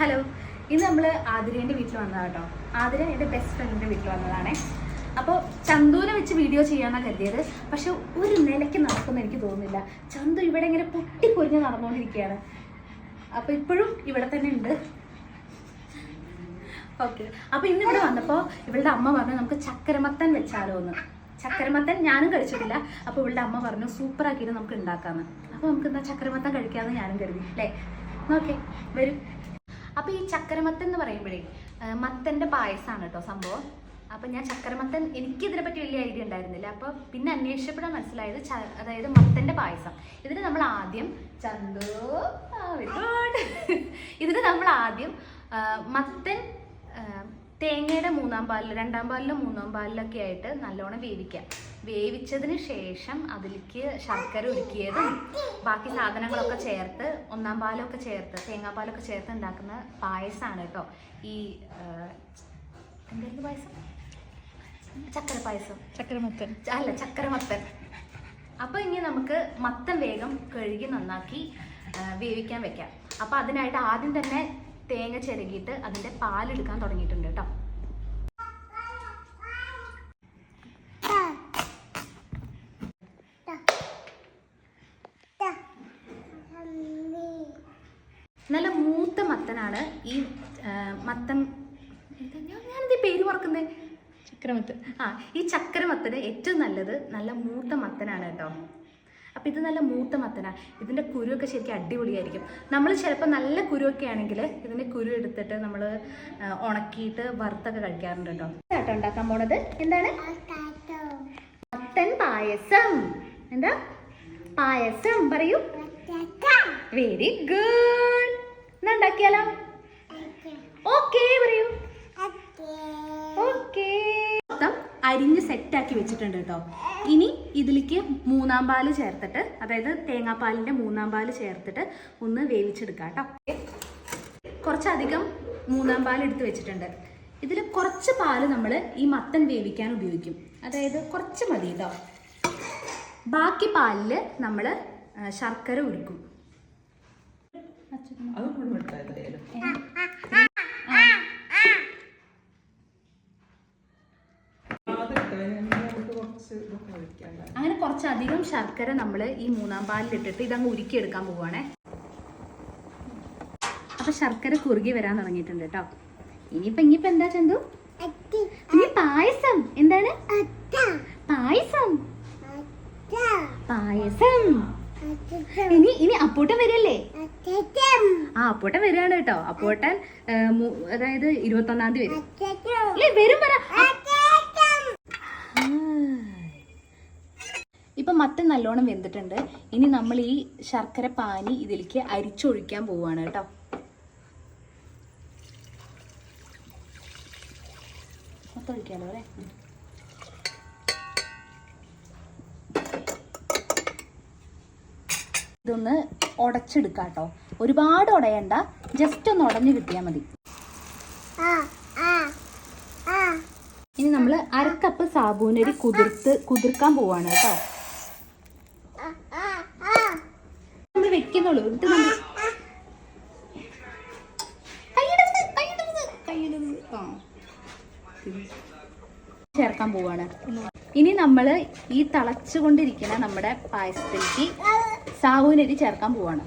Hello ഇന്ന് നമ്മൾ ആതിരേന്റെ വീട്ടിൽ വന്നതാണ് കേട്ടോ. ആതിര എന്റെ ബെസ്റ്റ് ഫ്രണ്ടിന്റെ വീട്ടിൽ വന്നതാണേ. അപ്പോൾ ചന്തുവിനെ വെച്ച് വീഡിയോ ചെയ്യാനാണ് കരുതിയത്. പക്ഷെ ഒരു നിലയ്ക്ക് നടക്കുമെന്ന് എനിക്ക് തോന്നുന്നില്ല. ചന്തു ഇവിടെ ഇങ്ങനെ പൊട്ടിപ്പൊരിഞ്ഞ് നടന്നുകൊണ്ടിരിക്കുകയാണ് അപ്പോൾ ഇപ്പോഴും ഇവിടെ തന്നെ ഉണ്ട്. ഓക്കെ അപ്പോൾ ഇന്ന് ഇവിടെ വന്നപ്പോൾ ഇവളുടെ അമ്മ പറഞ്ഞു നമുക്ക് ചക്കരമത്തൻ വെച്ചാലോ എന്ന്. ചക്കരമത്തൻ ഞാനും കഴിച്ചിട്ടില്ല. അപ്പോൾ ഇവളുടെ അമ്മ പറഞ്ഞു സൂപ്പറാക്കിയിട്ട് നമുക്ക് ഉണ്ടാക്കാമെന്ന് അപ്പോൾ നമുക്ക് എന്താ ചക്കരമത്തൻ കഴിക്കാമെന്ന് ഞാനും കരുതി. അല്ലേ ഓക്കെ വരും. അപ്പോൾ ഈ ചക്കരമത്തൻ എന്ന് പറയുമ്പോഴേ മത്തന്റെ പായസമാണ് കേട്ടോ സംഭവം. അപ്പോൾ ഞാൻ ചക്കരമത്തൻ എനിക്ക് ഇതിനെ പറ്റി വലിയ ഐഡിയ ഉണ്ടായിരുന്നില്ല. അപ്പോൾ പിന്നെ അന്വേഷിച്ചപ്പോഴാണ് മനസ്സിലായത് അതായത് മത്തന്റെ പായസം. ഇതിന് നമ്മൾ ആദ്യം ചന്തോ ഇതിന് നമ്മൾ ആദ്യം മത്തൻ തേങ്ങയുടെ മൂന്നാം പാലിൽ രണ്ടാം പാലിലും മൂന്നാം പാലിലൊക്കെ ആയിട്ട് നല്ലോണം വേവിക്കാം. വേവിച്ചതിന് ശേഷം അതിലേക്ക് ശർക്കര ഉരുക്കിയതും ബാക്കി സാധനങ്ങളൊക്കെ ചേർത്ത് ഒന്നാം പാലൊക്കെ ചേർത്ത് തേങ്ങാപ്പാലൊക്കെ ചേർത്ത് ഉണ്ടാക്കുന്ന പായസമാണ് കേട്ടോ. ഈ എന്തായിരുന്നു പായസം? ചക്കര പായസം. ചക്കരമത്തൻ. അല്ല ചക്കരമത്തൻ. അപ്പോൾ ഇനി നമുക്ക് മത്തൻ വേഗം കഴുകി നന്നാക്കി വേവിക്കാൻ വെക്കാം. അപ്പോൾ അതിനായിട്ട് ആദ്യം തന്നെ തേങ്ങ ചിരകിയിട്ട് അതിന്റെ പാലെടുക്കാൻ തുടങ്ങിയിട്ടുണ്ട് കേട്ടോ. നല്ല മൂത്ത മത്തനാണ് ഈ മത്തൻ ഞാനെന്താ പേര് മറക്കുന്നേ? ചക്രമത്തൻ ആ ഈ ചക്രമത്തന് ഏറ്റവും നല്ലത് നല്ല മൂത്ത മത്തനാണ് കേട്ടോ. അപ്പോൾ ഇത് നല്ല മൂത്ത മത്തനാണ് ഇതിന്റെ കുരുവൊക്കെ ശരിക്കും അടിപൊളിയായിരിക്കും. നമ്മൾ ചിലപ്പോൾ നല്ല കുരുവൊക്കെ ആണെങ്കിൽ ഇതിന്റെ കുരു എടുത്തിട്ട് നമ്മൾ ഉണക്കിയിട്ട് വറുത്തൊക്കെ കഴിക്കാറുണ്ട് കേട്ടോ. കേട്ടോ ഉണ്ടാക്കാൻ പോണത്. എന്താണ്? മത്തൻ പായസം. എന്താ? പായസം. പറയൂ. വെരി ഗുഡ് എന്നാ ഉണ്ടാക്കിയാലോ? ഓക്കേ പറയൂ. ഓക്കേ അരിഞ്ഞ് സെറ്റാക്കി വെച്ചിട്ടുണ്ട് കേട്ടോ. ഇനി ഇതിലേക്ക് മൂന്നാം പാൽ ചേർത്തിട്ട് അതായത് തേങ്ങാപ്പാലിന്റെ മൂന്നാം പാൽ ചേർത്തിട്ട് ഒന്ന് വേവിച്ചെടുക്കാം കേട്ടോ. കുറച്ചധികം മൂന്നാം പാൽ എടുത്ത് വെച്ചിട്ടുണ്ട്. ഇതിൽ കുറച്ച് പാൽ നമ്മൾ ഈ മത്തൻ വേവിക്കാൻ ഉപയോഗിക്കും. അതായത് കുറച്ച് മതി കേട്ടോ. ബാക്കി പാലിൽ നമ്മൾ ശർക്കര ഉരുക്കും. കുറച്ചധികം ശർക്കര നമ്മൾ ഈ മൂന്നാം പാലിലിട്ടിട്ട് ഇതങ്ങ് ഉരുക്കിയെടുക്കാൻ പോവുകയാണേ. അപ്പൊ ശർക്കര കുറുകി വരാൻ തുടങ്ങിയിട്ടുണ്ട് കേട്ടോ. ഇനിയിപ്പോ ഇനിയിപ്പോ എന്താ ചന്തു? ഇനി പായസം. എന്താണ്? പായസം. പായസം. ഇനി ഇനി അപ്പൂട്ടൻ വരല്ലേ ആ അപ്പൂട്ടൻ വരികയാണ് കേട്ടോ. അപ്പൂട്ടൻ അതായത് ഇരുപത്തി ഇരുപത്തൊന്നാം തീയതി വരും. വരും പറ. ഇപ്പൊ മത്തൻ നല്ലോണം വെന്തിട്ടുണ്ട്. ഇനി നമ്മൾ ഈ ശർക്കര പാനി ഇതിലേക്ക് അരിച്ചൊഴിക്കാൻ പോവാണ് കേട്ടോ. മൊത്തം ഒഴിക്കാലോ അല്ലേ? ഇതൊന്ന് ഉടച്ചെടുക്കാം കേട്ടോ. ഒരുപാട് ഉടയണ്ട ജസ്റ്റ് ഒന്ന് ഉടഞ്ഞു കിട്ടിയാൽ മതി. ഇനി നമ്മൾ അരക്കപ്പ് സാബൂനരി കുതിർത്ത് കുതിർക്കാൻ പോവാണ് കേട്ടോ. ആ. ചേർക്കാൻ പോവാണ്. ഇനി നമ്മൾ ഈ തിളച്ചുകൊണ്ടിരിക്കുന്ന നമ്മുടെ പായസത്തിലേക്ക് സാബൂനരി ചേർക്കാൻ പോവാണ്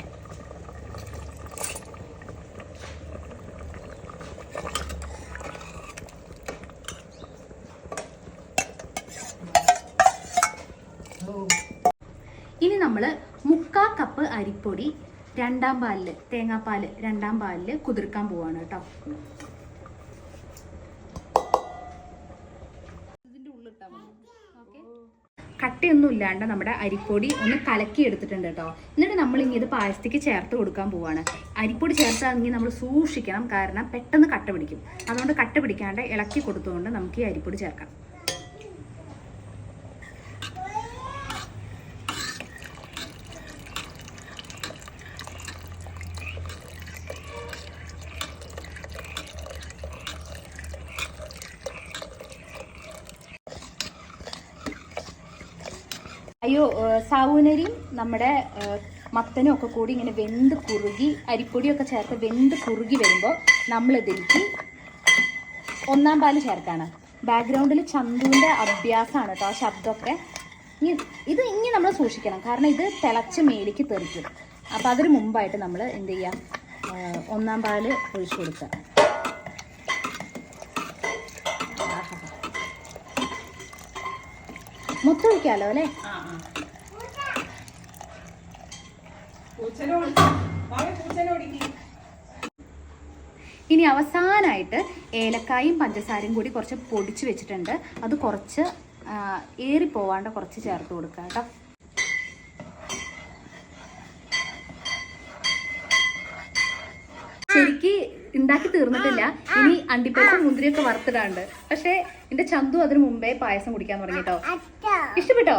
ഇനി നമ്മൾ മുക്കാ കപ്പ് അരിപ്പൊടി രണ്ടാം പാലിൽ തേങ്ങാപ്പാൽ രണ്ടാം പാലിൽ കുതിർക്കാൻ പോവാണ് കേട്ടോ. കട്ടിയൊന്നും ഇല്ലാണ്ട് നമ്മുടെ അരിപ്പൊടി ഒന്ന് കലക്കി എടുത്തിട്ടുണ്ട് കേട്ടോ. എന്നിട്ട് നമ്മൾ ഇനി ഇത് പായസത്തേക്ക് ചേർത്ത് കൊടുക്കാൻ പോവാണ്. അരിപ്പൊടി ചേർത്താണെങ്കിൽ നമ്മൾ സൂക്ഷിക്കണം കാരണം പെട്ടെന്ന് കട്ട പിടിക്കും. അതുകൊണ്ട് കട്ട പിടിക്കാണ്ട് ഇളക്കി കൊടുത്തുകൊണ്ട് നമുക്ക് ഈ അരിപ്പൊടി ചേർക്കാം. അയ്യോ ഏഹ് സാവൂനരിയും നമ്മുടെ മത്തനും ഒക്കെ കൂടി ഇങ്ങനെ വെന്ത് കുറുകി അരിപ്പൊടിയൊക്കെ ചേർത്ത് വെന്ത് കുറുകി വരുമ്പോൾ നമ്മൾ നമ്മളിതിലേക്ക് ഒന്നാം പാൽ ചേർക്കാണ്. ബാക്ക്ഗ്രൗണ്ടിൽ ചന്തുവിന്റെ അഭ്യാസമാണ് കേട്ടോ ആ ശബ്ദമൊക്കെ. ഇനി ഇത് ഇനി നമ്മൾ സൂക്ഷിക്കണം. കാരണം ഇത് തിളച്ച് മേലേക്ക് തെറിക്കും. അപ്പോൾ അതിന് മുമ്പായിട്ട് നമ്മൾ എന്ത് ചെയ്യുക ഒന്നാം പാൽ ഒഴിച്ചു കൊടുക്കുക. മൊത്തം ഒഴിക്കാമല്ലോ അല്ലേ ഇനി അവസാനമായിട്ട് ഏലക്കായും പഞ്ചസാരയും കൂടി കുറച്ച് പൊടിച്ച് വെച്ചിട്ടുണ്ട്. അത് കുറച്ച് ഏറി പോവാണ്ട് കുറച്ച് ചേർത്ത് കൊടുക്കുക കേട്ടോ. ശരിക്ക് ഉണ്ടാക്കി തീർന്നിട്ടില്ല. ഇനി അണ്ടിപ്പരിപ്പ് മുന്തിരിയൊക്കെ വറുത്തിടാണ്ട്. പക്ഷേ എന്റെ ചന്തു അതിന് മുമ്പേ പായസം കുടിക്കാൻ തുടങ്ങി കേട്ടോ. ഇഷ്ടപ്പെട്ടോ?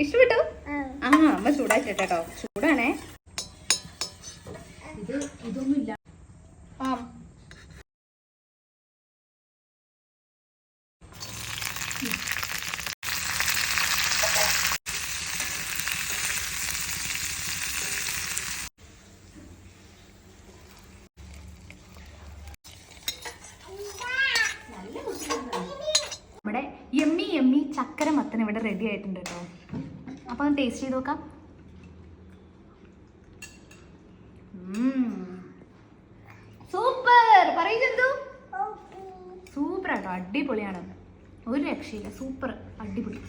ഇഷ്ടപ്പെട്ടോ? ആ. അമ്മ ചൂടാക്കിട്ടോ ചൂടാണേ. ഇത് ഇതൊന്നുമില്ല. ആ. നമ്മുടെ യമ്മി ചക്കര മത്തൻ ഇവിടെ റെഡി ആയിട്ടുണ്ട് കേട്ടോ അപ്പൊ ഒന്ന് ടേസ്റ്റ് ചെയ്ത് നോക്കാം. സൂപ്പർ പറയൂ ചന്തു. സൂപ്പർ ആട്ടോ. അടിപൊളിയാണ്. ഒരു രക്ഷയില്ല. സൂപ്പർ അടിപൊളി.